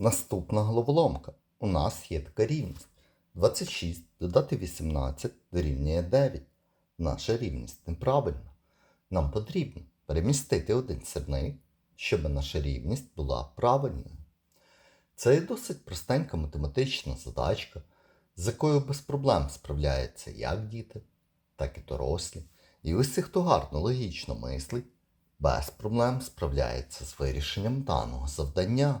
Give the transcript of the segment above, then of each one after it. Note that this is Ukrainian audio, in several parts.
Наступна головоломка. У нас є така рівність. 26 додати 18 дорівнює 9. Наша рівність неправильна. Нам потрібно перемістити один сірник, щоб наша рівність була правильною. Це є досить простенька математична задачка, з якою без проблем справляються як діти, так і дорослі. І усі, хто гарно логічно мислить, без проблем справляється з вирішенням даного завдання.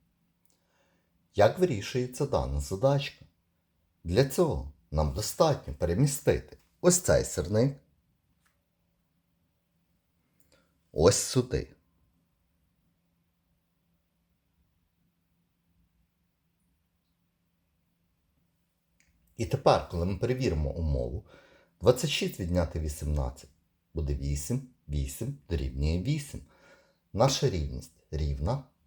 Як вирішується дана задачка? Для цього нам достатньо перемістити ось цей сирник ось сюди. І тепер, коли ми перевіримо умову, 26 відняти 18 буде 8, 8 дорівнює 8. Наша рівність рівна,